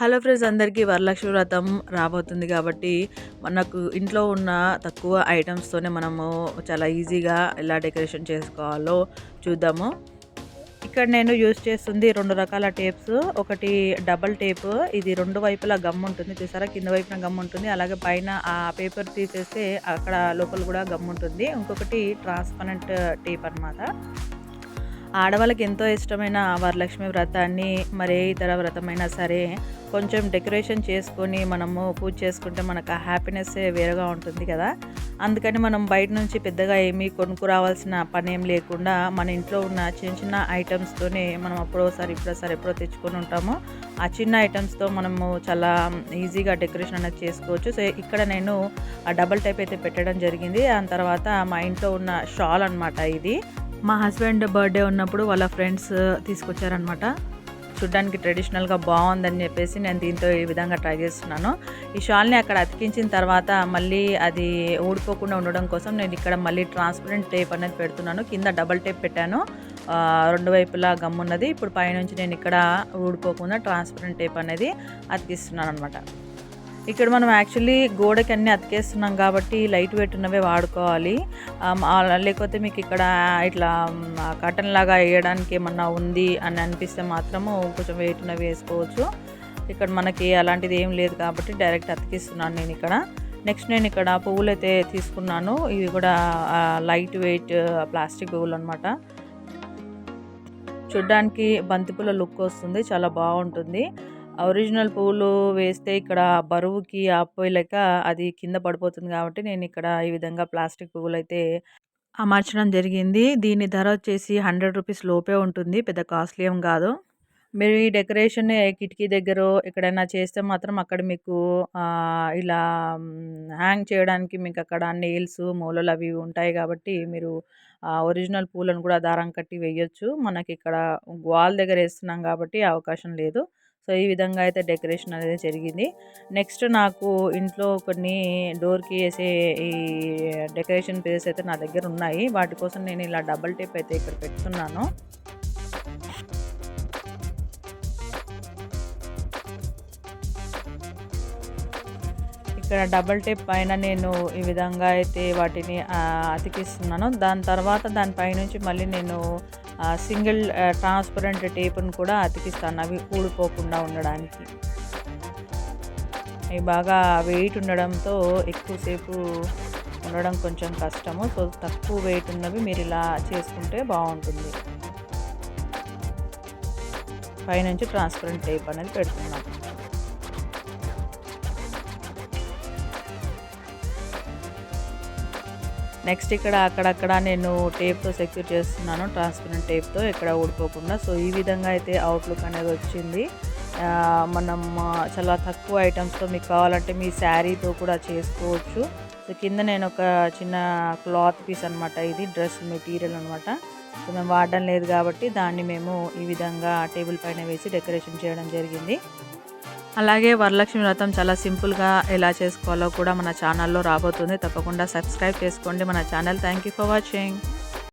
Hello friends అందరికీ వరలక్ష్మి వ్రతం రాబోతుంది కాబట్టి మనకు ఇంట్లో ఉన్న తక్కువ ఐటమ్స్తోనే మనము చాలా ఈజీగా ఎలా డెకరేషన్ చేసుకోవాలో చూద్దాము. ఇక్కడ నేను యూజ్ చేస్తుంది రెండు రకాల టేప్స్. ఒకటి డబల్ టేప్ ఇది రెండు వైపులా గమ్ ఉంటుంది చూసారా? కింద వైపున గమ్ ఉంటుంది అలాగే పైన ఆ పేపర్ తీసేస్తే అక్కడ లోపల కూడా గమ్ ఉంటుంది. ఇంకొకటి ట్రాన్స్పరెంట్ టేప్ అనమాట ఆడవాళ్ళకి ఎంతో ఇష్టమైన వరలక్ష్మి వ్రతాన్ని మరే ఇతర వ్రతమైనా సరే కొంచెం డెకరేషన్ చేసుకొని మనము పూజ చేసుకుంటే మనకు ఆ హ్యాపీనెస్ వేరుగా ఉంటుంది కదా. అందుకని మనం బయట నుంచి పెద్దగా ఏమీ కొనుక్కురావాల్సిన పని ఏం లేకుండా మన ఇంట్లో ఉన్న చిన్న చిన్న ఐటమ్స్తోనే మనం అప్పుడోసారి ఇప్పుడోసారి ఎప్పుడో తెచ్చుకొని ఉంటాము. ఆ చిన్న ఐటమ్స్తో మనము చాలా ఈజీగా డెకరేషన్ అనేది చేసుకోవచ్చు. సో ఇక్కడ నేను ఆ డబల్ టైప్ అయితే పెట్టడం జరిగింది. దాని తర్వాత మా ఇంట్లో ఉన్న షాల్ అనమాట ఇది. మా హస్బెండ్ బర్త్డే ఉన్నప్పుడు వాళ్ళ ఫ్రెండ్స్ తీసుకొచ్చారనమాట చూడ్డానికి ట్రెడిషనల్గా బాగుందని చెప్పేసి నేను దీంతో ఈ విధంగా ట్రై చేస్తున్నాను. ఈ షాల్ని అక్కడ అతికించిన తర్వాత మళ్ళీ అది ఊడిపోకుండా ఉండడం కోసం నేను ఇక్కడ మళ్ళీ ట్రాన్స్పరెంట్ టేప్ అనేది పెడుతున్నాను. కింద డబల్ టేప్ పెట్టాను. రెండు వైపులా గమ్మున్నది ఇప్పుడు పైనుంచి నేను ఇక్కడ ఊడిపోకుండా ట్రాన్స్పరెంట్ టేప్ అనేది అతికిస్తున్నాను అనమాట ఇక్కడ మనం యాక్చువల్లీ గోడకి అన్నీ అతికేస్తున్నాం కాబట్టి లైట్ వెయిట్ ఉన్నవే వాడుకోవాలి. లేకపోతే మీకు ఇక్కడ ఇట్లా కటన్ లాగా వేయడానికి ఏమన్నా ఉంది అని అనిపిస్తే మాత్రము కొంచెం వెయిట్ ఉన్నవి వేసుకోవచ్చు. ఇక్కడ మనకి అలాంటిది ఏం లేదు కాబట్టి డైరెక్ట్ అతికిస్తున్నాను నేను ఇక్కడ. నెక్స్ట్ నేను ఇక్కడ పువ్వులు అయితే తీసుకున్నాను. ఇవి కూడా లైట్ వెయిట్ ప్లాస్టిక్ పువ్వులు అనమాట చూడ్డానికి బంతిపూల లుక్ వస్తుంది. చాలా బాగుంటుంది. ఒరిజినల్ పువ్వులు వేస్తే ఇక్కడ బరువుకి ఆపోయలేక అది కింద పడిపోతుంది కాబట్టి నేను ఇక్కడ ఈ విధంగా ప్లాస్టిక్ పువ్వులు అయితే అమర్చడం జరిగింది. దీని ధర వచ్చేసి హండ్రెడ్ రూపీస్ లోపే ఉంటుంది. పెద్ద కాస్ట్లీ ఏం కాదు. మీరు ఈ డెకరేషన్ కిటికీ దగ్గర ఎక్కడైనా చేస్తే మాత్రం అక్కడ మీకు ఇలా హ్యాంగ్ చేయడానికి మీకు అక్కడ నెయిల్స్ మూలలు అవి ఉంటాయి కాబట్టి మీరు ఒరిజినల్ పూలను కూడా దారం కట్టి వేయొచ్చు. మనకి ఇక్కడ వాల్ దగ్గర వేస్తున్నాం కాబట్టి అవకాశం లేదు. సో ఈ విధంగా అయితే డెకరేషన్ అనేది జరిగింది. నెక్స్ట్ నాకు ఇంట్లో కొన్ని డోర్కి వేసే ఈ డెకరేషన్ పేస్ అయితే నా దగ్గర ఉన్నాయి. వాటి కోసం నేను ఇలా డబల్ టేప్ అయితే ఇక్కడ పెడుతున్నాను ఇక్కడ డబల్ టేప్ పైన నేను ఈ విధంగా అయితే వాటిని అతికిస్తున్నాను. దాని తర్వాత దానిపైనుంచి మళ్ళీ నేను సింగిల్ ట్రాన్స్పరెంట్ టేప్ను కూడా అతికిస్తాను అవి ఊడిపోకుండా ఉండడానికి. అవి బాగా వెయిట్ ఉండడంతో ఎక్కువసేపు ఉండడం కొంచెం కష్టము. సో తక్కువ వెయిట్ ఉన్నవి మీరు ఇలా చేసుకుంటే బాగుంటుంది. పైనుంచి ట్రాన్స్పరెంట్ టేప్ అనేది పెడుతున్నాం నెక్స్ట్ ఇక్కడ అక్కడక్కడ నేను టేప్తో సెక్యూర్ చేస్తున్నాను ట్రాన్స్పరెంట్ టేప్తో ఎక్కడ ఊడిపోకుండా. సో ఈ విధంగా అయితే అవుట్లుక్ అనేది వచ్చింది. మనం చాలా తక్కువ ఐటమ్స్తో మీకు కావాలంటే మీ శారీతో కూడా చేసుకోవచ్చు. సో కింద నేను ఒక చిన్న క్లాత్ పీస్ అనమాట ఇది డ్రెస్ మెటీరియల్ అనమాట సో మేము వాడడం లేదు కాబట్టి దాన్ని మేము ఈ విధంగా టేబుల్ పైన వేసి డెకరేషన్ చేయడం జరిగింది. అలాగే వరలక్ష్మి వ్రతం చాలా సింపుల్గా ఎలా చేసుకోవాలో కూడా మన ఛానల్లో రాబోతుంది. తప్పకుండా సబ్స్క్రైబ్ చేసుకోండి మన channel. Thank you for watching